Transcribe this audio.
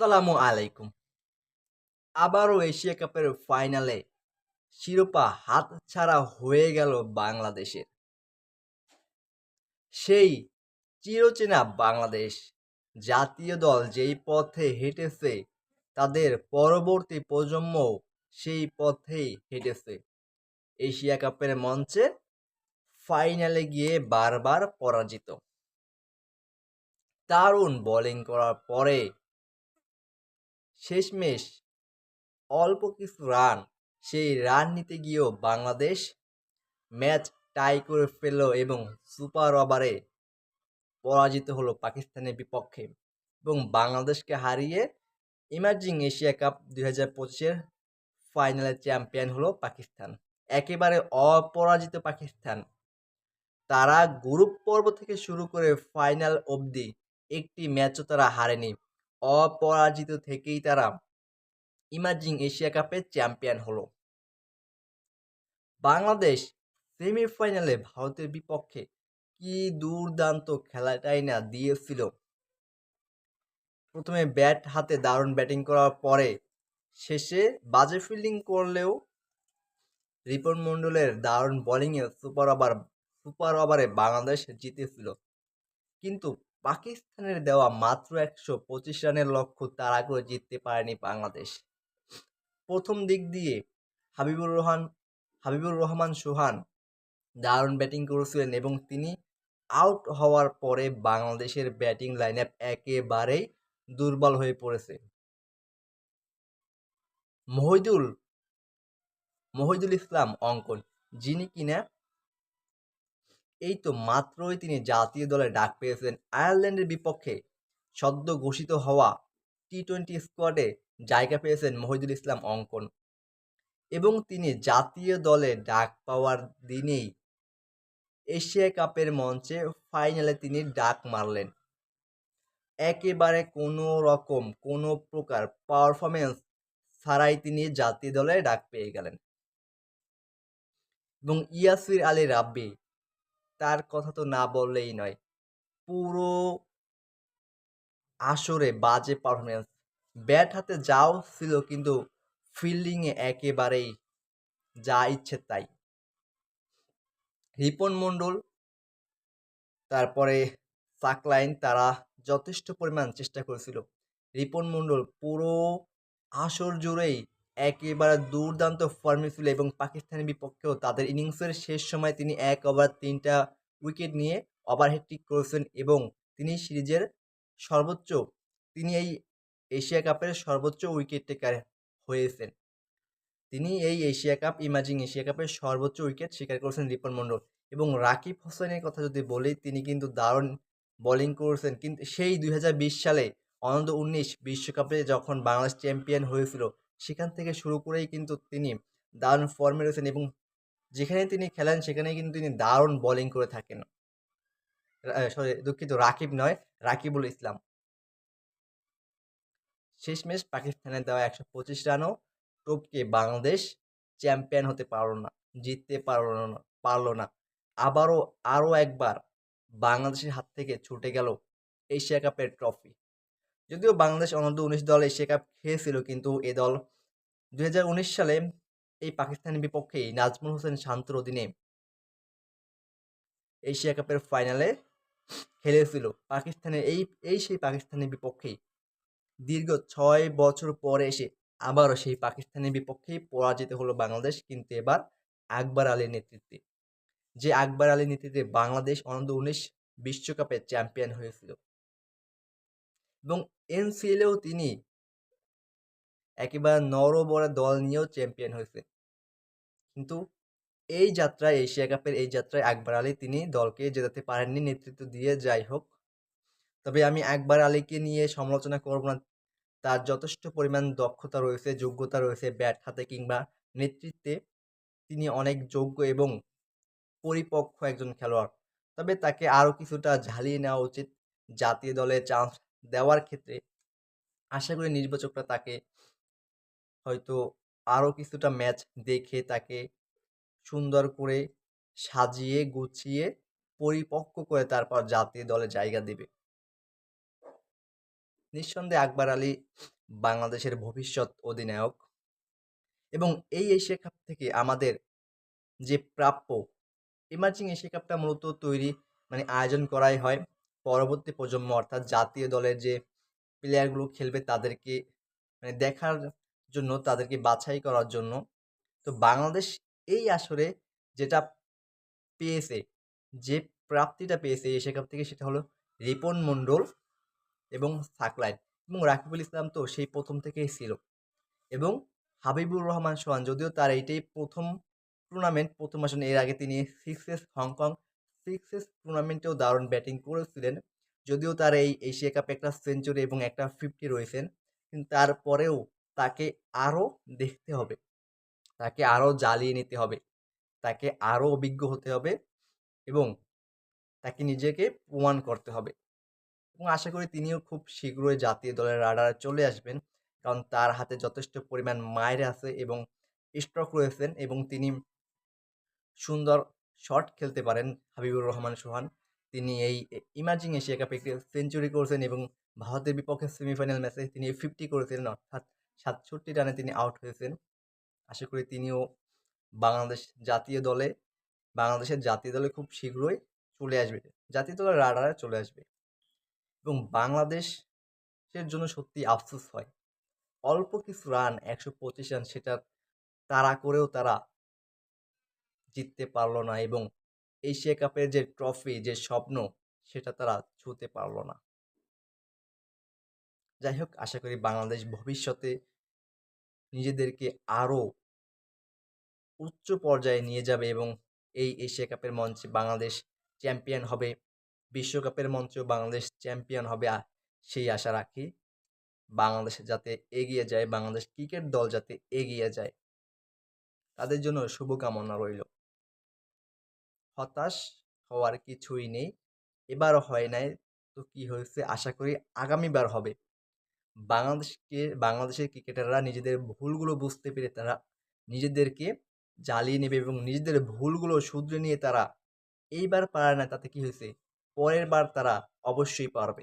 আসসালামু আলাইকুম। আবারও এশিয়া কাপের ফাইনালে শিরোপা হাত ছাড়া হয়ে গেল বাংলাদেশের। সেই চিরচেনা বাংলাদেশ জাতীয় দল যেই পথে হেঁটেছে, তাদের পরবর্তী প্রজন্ম সেই পথেই হেঁটেছে। এশিয়া কাপের মঞ্চে ফাইনালে গিয়ে বারবার পরাজিত। দারুণ বোলিং করার পরে শেষমেশ অল্প কিছু রান সেই রান নিতে গিয়েও বাংলাদেশ ম্যাচ টাই করে ফেলল এবং সুপার ওভারে পরাজিত হলো পাকিস্তানের বিপক্ষে এবং বাংলাদেশকে হারিয়ে ইমার্জিং এশিয়া কাপ দুই হাজার পঁচিশের ফাইনালের চ্যাম্পিয়ন হলো পাকিস্তান। একেবারে অপরাজিত পাকিস্তান। তারা গ্রুপ পর্ব থেকে শুরু করে ফাইনাল অবধি একটি ম্যাচও তারা হারেনি। অপরাজিত থেকেই তারা ইমার্জিং এশিয়া কাপের চ্যাম্পিয়ন হলো। বাংলাদেশ সেমিফাইনালে ভারতের বিপক্ষে কি দুর্দান্ত খেলাটাই না দিয়েছিল। প্রথমে ব্যাট হাতে দারুণ ব্যাটিং করার পরে শেষে বাজে ফিল্ডিং করলেও রিপন মণ্ডলের দারুণ বোলিংয়ে সুপার ওভার, সুপার ওভারে বাংলাদেশ জিতেছিল। কিন্তু পাকিস্তানের দেওয়া মাত্র একশো পঁচিশ রানের লক্ষ্য তাড়া করে জিততে পারেনি বাংলাদেশ। প্রথম দিক দিয়ে হাবিবুর রহমান হাবিবুর রহমান সোহান দারুণ ব্যাটিং করেছিলেন এবং তিনি আউট হওয়ার পরে বাংলাদেশের ব্যাটিং লাইন আপ একেবারেই দুর্বল হয়ে পড়েছে। মহিদুল মহিদুল ইসলাম অঙ্কন, যিনি কিনা এই তো মাত্রই তিনি জাতীয় দলে ডাক পেয়েছেন আয়ারল্যান্ডের বিপক্ষে। সদ্য ঘোষিত হওয়া টি টোয়েন্টি স্কোয়াডে জায়গা পেয়েছেন মহিদুল ইসলাম অঙ্কন। এবং তিনি জাতীয় দলে ডাক পাওয়ার দিনেই এশিয়া কাপের মঞ্চে ফাইনালে তিনি ডাক মারলেন। একেবারে কোনো রকম, কোনো প্রকার পারফরমেন্স ছাড়াই তিনি জাতীয় দলে ডাক পেয়ে গেলেন। এবং ইয়াসির আলী রাব্বি তার কথা তো না বললেই নয়। পুরো আসরে বাজে পারফরমেন্স ব্যাট হাতে যাও ছিল কিন্তু ফিল্ডিংয়ে একেবারেই যা ইচ্ছে তাই। রিপন মণ্ডল, তারপরে সাকলাইন, তারা যথেষ্ট পরিমাণ চেষ্টা করেছিল। রিপন মণ্ডল পুরো আসর জুড়েই একেবারে দুর্দান্ত ফর্মে ছিল এবং পাকিস্তানের বিপক্ষেও তাদের ইনিংসের শেষ সময় তিনি এক ওভার তিনটা উইকেট নিয়ে ওভার হ্যাট্রিক করেছেন এবং তিনি সিরিজের সর্বোচ্চ, তিনি এই এশিয়া কাপের সর্বোচ্চ উইকেট টেকার হয়েছেন। তিনি এই এশিয়া কাপ ইমাজিং এশিয়া কাপের সর্বোচ্চ উইকেট শিকার করেছেন রিপন মণ্ডল এবং রাকিব হোসেনের কথা যদি বলি, তিনি কিন্তু দারুণ বোলিং করেছেন। কিন্তু সেই দুই হাজার বিশ সালে অনন্ত উনিশ বিশ্বকাপে যখন বাংলাদেশ চ্যাম্পিয়ন হয়েছিল সেখান থেকে শুরু করেই কিন্তু তিনি দারুণ ফর্মে রয়েছেন এবং যেখানে তিনি খেলেন সেখানে কিন্তু তিনি দারুণ বোলিং করে থাকেন। সরি দুঃখিত, রাকিব নয়, রাকিবুল ইসলাম। শেষ শেষমেশ পাকিস্তানের দেওয়া একশো পঁচিশ রানও টপকে বাংলাদেশ চ্যাম্পিয়ন হতে পারল না, জিততে পারল না পারল না। আবারও, আরও একবার বাংলাদেশের হাত থেকে ছুটে গেল এশিয়া কাপের ট্রফি যদিও বাংলাদেশ অনূর্ধ্ব উনিশ দল এশিয়া কাপ খেয়েছিল কিন্তু এ দল দু হাজার উনিশ সালে এই পাকিস্তানের বিপক্ষেই নাজমুল হোসেন শান্তর অধীনে এশিয়া কাপের ফাইনালে খেলেছিল। পাকিস্তানের এই এই সেই পাকিস্তানের বিপক্ষেই দীর্ঘ ছয় বছর পরে এসে আবারও সেই পাকিস্তানের বিপক্ষেই পরাজিত হলো বাংলাদেশ, কিন্তু এবার আকবর আলীর নেতৃত্বে। যে আকবর আলীর নেতৃত্বে বাংলাদেশ অনন্ত উনিশ বিশ্বকাপের চ্যাম্পিয়ন হয়েছিল। এবং এনসিএলেও তিনি একেবারে নরবরা দল নিয়েও চ্যাম্পিয়ন হয়েছে। কিন্তু এই যাত্রায়, এশিয়া কাপের এই যাত্রায় আকবর আলী তিনি দলকে জেতাতে পারেননি, নেতৃত্ব দিয়ে যাই হোক। তবে আমি আকবর আলীকে নিয়ে সমালোচনা করব না। তার যথেষ্ট পরিমাণ দক্ষতা রয়েছে, যোগ্যতা রয়েছে ব্যাট হাতে কিংবা নেতৃত্বে। তিনি অনেক যোগ্য এবং পরিপক্ক একজন খেলোয়াড়। তবে তাকে আরও কিছুটা ঝালিয়ে নেওয়া উচিত। জাতীয় দলে চান্স দেওয়ার ক্ষেত্রে আশা করি নির্বাচকরা তাকে হয়তো আরও কিছুটা ম্যাচ দেখে তাকে সুন্দর করে সাজিয়ে, গুছিয়ে, পরিপক্ক করে তারপর জাতীয় দলে জায়গা দেবে। নিঃসন্দেহে আকবর আলী বাংলাদেশের ভবিষ্যৎ অধিনায়ক এবং এই এশিয়া কাপ থেকে আমাদের যে প্রাপ্য ইমার্জিং এশিয়া কাপটা মূলত তৈরি মানে আয়োজন করাই হয়। পরবর্তী প্রজন্ম অর্থাৎ জাতীয় দলের যে প্লেয়ারগুলো খেলবে তাদেরকে মানে দেখার জন্য, তাদেরকে বাছাই করার জন্য। তো বাংলাদেশ এই আসরে যেটা পেয়েছে, যে প্রাপ্তিটা পেয়েছে এশিয়া কাপ থেকে সেটা হলো রিপন মণ্ডল এবং সাকলাইন এবং রাকিবুল ইসলাম তো সেই প্রথম থেকেই ছিল এবং হাবিবুর রহমান সোহান, যদিও তার এইটাই প্রথম টুর্নামেন্ট প্রথম আসলে এর আগে তিনি সিক্সেস হংকং সিক্সেস টুর্নামেন্টেও দারুণ ব্যাটিং করেছিলেন। যদিও তার এই এশিয়া কাপে একটা সেঞ্চুরি এবং একটা ফিফটি রয়েছেন। কিন্তু তারপরেও তাকে আরও দেখতে হবে। তাকে আরও জ্বালিয়ে নিতে হবে। তাকে আরও অভিজ্ঞ হতে হবে এবং তাকে নিজেকে প্রমাণ করতে হবে। এবং আশা করি তিনিও খুব শীঘ্রই জাতীয় দলের রাডারে চলে আসবেন। কারণ তার হাতে যথেষ্ট পরিমাণ মায়ের আছে এবং স্ট্রোক রয়েছেন এবং তিনি সুন্দর শট খেলতে পারেন হাবিবুর রহমান, সোহান। তিনি এই ইমার্জিং এশিয়া কাপে একটি সেঞ্চুরি করেছেন এবং ভারতের বিপক্ষে সেমিফাইনাল ম্যাচে তিনি ফিফটি করেছিলেন, অর্থাৎ সাতষট্টি রানে তিনি আউট হয়েছেন। আশা করি তিনিও বাংলাদেশ জাতীয় দলে, বাংলাদেশের জাতীয় দলে খুব শীঘ্রই চলে আসবে, জাতীয় দলের রাডারে চলে আসবে। এবং বাংলাদেশের জন্য সত্যি আফসোস হয়। অল্প কিছু রান একশো পঁচিশ রান সেটা তাড়া করেও তারা জিততে পারল না এবং এশিয়া কাপের যে ট্রফি যে স্বপ্ন, সেটা তারা ছুঁতে পারল না। যাই হোক, আশা করি বাংলাদেশ ভবিষ্যতে নিজেদেরকে আরও উচ্চ পর্যায়ে নিয়ে যাবে এবং এই এশিয়া কাপের মঞ্চে বাংলাদেশ চ্যাম্পিয়ন হবে, বিশ্বকাপের মঞ্চেও বাংলাদেশ চ্যাম্পিয়ন হবে সেই আশা রাখি। বাংলাদেশ যাতে এগিয়ে যায়, বাংলাদেশ ক্রিকেট দল যাতে এগিয়ে যায়, তাদের জন্য শুভকামনা রইল। হতাশ হওয়ার কিছুই নেই। এবার হয় নাই তো কি হয়েছে আশা করি আগামীবার হবে। বাংলাদেশকে, বাংলাদেশের ক্রিকেটাররা নিজেদের ভুলগুলো বুঝতে পেরে তারা নিজেদেরকে জ্বালিয়ে নেবে এবং নিজেদের ভুলগুলো শুধরে নিয়ে তারা এইবার পারে না, তাতে কি হয়েছে? পরের বার তারা অবশ্যই পারবে।